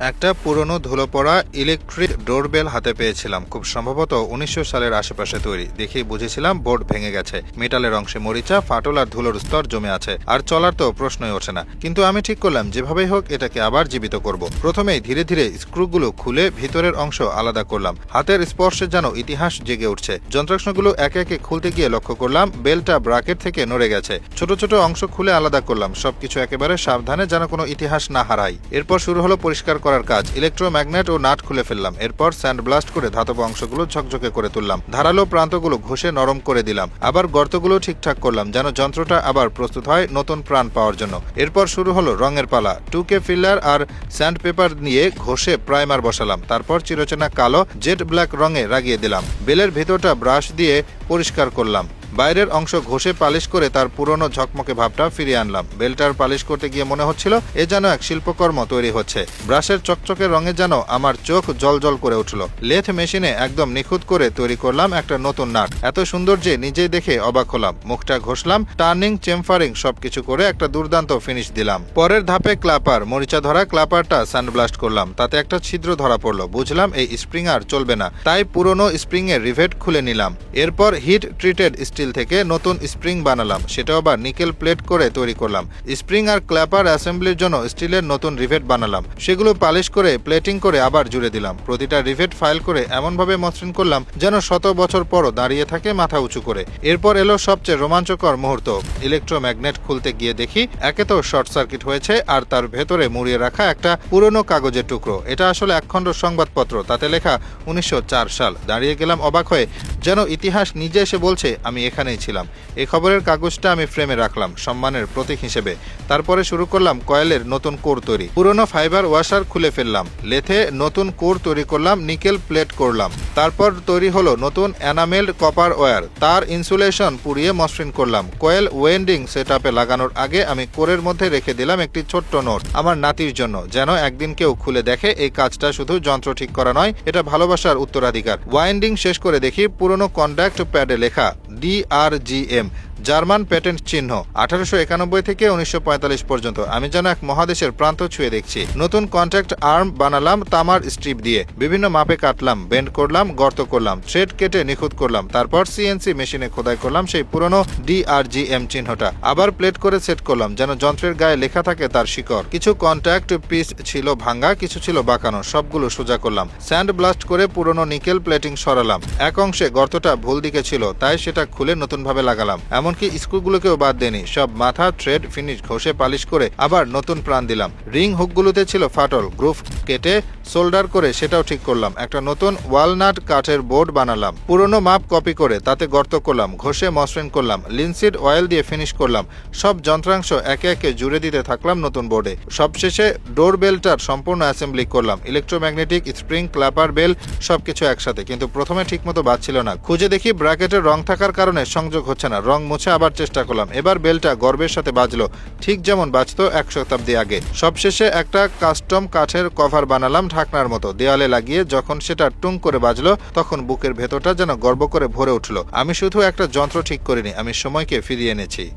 একটা পুরনো ধুলো পড়া ইলেকট্রিক ডোরবেল হাতে পেয়েছিলাম। খুব সম্ভবত উনিশশো সালের আশেপাশে তৈরি। দেখেই বুঝেছিলাম বোর্ড ভেঙে গেছে। মেটালের অংশে মরিচা, ফাটল আর ধুলোর স্তর জমে আছে। আর চলার তো প্রশ্নই ওঠে না। কিন্তু আমি ঠিক করলাম, যেভাবেই হোক এটাকে আবার জীবিত করব। প্রথমেই ধীরে ধীরে স্ক্রুগুলো খুলে ভিতরের অংশ আলাদা করলাম। হাতের স্পর্শে যেন ইতিহাস জেগে উঠছে। যন্ত্রাংশগুলো একে একে খুলতে গিয়ে লক্ষ্য করলাম বেলটা ব্রাকেট থেকে নড়ে গেছে। ছোট ছোট অংশ খুলে আলাদা করলাম। সবকিছু একেবারে সাবধানে যেন কোনো ইতিহাস না হারাই। এরপর শুরু হলো পরিষ্কার করার কাজ। ইলেকট্রোম্যাগনেট ও নাট খুলে ফেললাম। এরপর স্যান্ড ব্লাস্ট করে ধাতব অংশগুলো ঝকঝকে করে তুললাম। ধারালো প্রান্তগুলো ঘষে নরম করে দিলাম। আবার গর্তগুলো ঠিকঠাক করলাম যেন যন্ত্রটা আবার প্রস্তুত হয় নতুন প্রাণ পাওয়ার জন্য। এরপর শুরু হলো রঙের পালা। টু কে ফিল্লার আর স্যান্ড পেপার নিয়ে ঘষে প্রাইমার বসালাম। তারপর চিরচেনা কালো জেট ব্ল্যাক রঙে লাগিয়ে দিলাম। বেলের ভেতরটা ব্রাশ দিয়ে পরিষ্কার করলাম। বাইরের অংশ ঘষে পালিশ করে তার পুরনো ঝকমকে ভাবটা ফিরিয়ে আনলাম। বেলটার পালিশ করতে গিয়ে মনে হচ্ছিল, এ যেন এক শিল্পকর্ম তৈরি হচ্ছে। ব্রাশের চকচকে রঙে যেন আমার চোখ জলজল করে উঠল। লেথ মেশিনে একদম নিখুঁত করে তৈরি করলাম একটা নতুন নাট। এত সুন্দর যে নিজেই দেখে অবাক হলাম। মুখটা ঘষলাম, টার্নিং, চেম্ফারিং সবকিছু করে একটা দুর্দান্ত ফিনিশ দিলাম। পরের ধাপে ক্লাপার, মরিচা ধরা ক্লাপারটা সানব্লাস্ট করলাম। তাতে একটা ছিদ্র ধরা পড়ল। বুঝলাম এই স্প্রিং আর চলবে না। তাই পুরনো স্প্রিং এর রিভেট খুলে নিলাম। এরপর হিট ট্রিটেড স্টিল থেকে নতুন স্প্রিং বানালাম। সেটাও আবার নিকেল প্লেট করে তৈরি করলাম। স্প্রিং আর ক্ল্যাপার অ্যাসেম্বলির জন্য স্টিলের নতুন রিভেট বানালাম। সেগুলো পালিশ করে প্লেটিং করে আবার জুড়ে দিলাম। প্রতিটা রিভেট ফাইল করে এমনভাবে মসৃণ করলাম যেন শত বছর পরও দাঁড়িয়ে থাকে মাথা উঁচু করে। এরপর এলো সবচেয়ে রোমাঞ্চকর মুহূর্ত। ইলেকট্রোম্যাগনেট খুলতে গিয়ে দেখি একে তো শর্ট সার্কিট হয়েছে আর তার ভেতরে মুড়িয়ে রাখা একটা পুরনো কাগজের টুকরো। এটা আসলে একখণ্ড সংবাদপত্র, তাতে লেখা উনিশশো চার সাল। দাঁড়িয়ে গেলাম অবাক হয়ে। যেন ইতিহাস নিজে এসে বলছে, আমি এখানেই ছিলাম। এই খবরের কাগজটা আমি ফ্রেমে রাখলাম, সম্মানের প্রতীক হিসেবে। তারপরে শুরু করলাম কয়েলের নতুন কোর তৈরি। পুরনো ফাইবার ওয়াশার খুলে ফেললাম, লেথে নতুন কোর তৈরি করলাম, নিকেল প্লেট করলাম। তারপর তৈরি হলো নতুন এনামেল কপার ওয়্যার। তার ইনসুলেশন পুড়িয়ে মসৃণ করলাম। কয়েল ওয়েন্ডিং সেট লাগানোর আগে আমি কোরের মধ্যে রেখে দিলাম একটি ছোট্ট নোট, আমার নাতির জন্য, যেন একদিন কেউ খুলে দেখে এই কাজটা শুধু যন্ত্র ঠিক করা নয়, এটা ভালোবাসার উত্তরাধিকার। ওয়াইন্ডিং শেষ করে দেখি পুরনো কন্ট্যাক্ট প্যাডে লেখা ডিআরজিএম জার্মান প্যাটেন্ট চিহ্ন, আঠারোশো একানব্বই থেকে উনিশশো পঁয়তাল্লিশ পর্যন্ত। আমি যেন এক মহাদেশের প্রান্ত ছুঁয়ে দেখছি। নতুন কন্ট্যাক্ট আর্ম বানালাম, তামার স্ট্রিপ দিয়ে। বিভিন্ন মাপে কাটলাম বেন্ড করলাম, গর্ত করলাম থ্রেড কেটে নিখুঁত করলাম। তারপর সিএনসি মেশিনে খোদাই করলাম সেই পুরনো ডিআরজিএম চিহ্নটা। আবার প্লেট করে সেট করলাম, যেন যন্ত্রের গায়ে লেখা থাকে তার শিকড়। কিছু কন্ট্যাক্ট পিস ছিল ভাঙ্গা, কিছু ছিল বাঁকানো, সবগুলো সোজা করলাম। স্যান্ড ব্লাস্ট করে পুরনো নিকেল প্লেটিং সরালাম। এক অংশে গর্তটা ভুল দিকে ছিল, তাই সেটা খুলে নতুনভাবে লাগালাম। এমনকি স্ক্রুগুলোকেও বাদ দেনি সব মাথা, থ্রেড, ফিনিশ, ঘষে, পালিশ করে আবার নতুন প্রাণ দিলাম। রিং হুকগুলোতে ছিল ফাটল, গ্রুফ কেটে সোল্ডার করে সেটাও ঠিক করলাম। একটা নতুন ওয়ালনাট কাঠের বোর্ড বানালাম। পুরনো মাপ কপি করে তাতে গর্ত করলাম, ঘষে মসৃণ করলাম, লিনসিড অয়েল দিয়ে ফিনিশ করলাম। সব যন্ত্রাংশ একে একে জুড়ে দিতে থাকলাম নতুন বোর্ডে। সবশেষে ডোর বেলটার সম্পূর্ণ অ্যাসেম্বলি করলাম। ইলেকট্রোম্যাগনেটিক, স্প্রিং, ক্লাপার বেল, সবকিছু একসাথে। কিন্তু প্রথমে ঠিকমতো বাজছিল না। খুঁজে দেখি ব্র্যাকেটের রং থাকার কারণে সংযোগ হচ্ছে না। রং মুছে আবার চেষ্টা করলাম। এবার বেলটা গর্বের সাথে বাজলো। ঠিক যেমন বাজতো এক শতাব্দী আগে। সবশেষে একটা কাস্টম কাঠের কভার বানালাম ঢাকনার মতো। দেওয়ালে লাগিয়ে যখন সেটা টুং করে বাজলো, তখন বুকের ভেতরটা যেন গর্ব করে ভরে উঠল। আমি শুধু একটা যন্ত্র ঠিক করিনি, আমি সময়কে ফিরিয়ে এনেছি।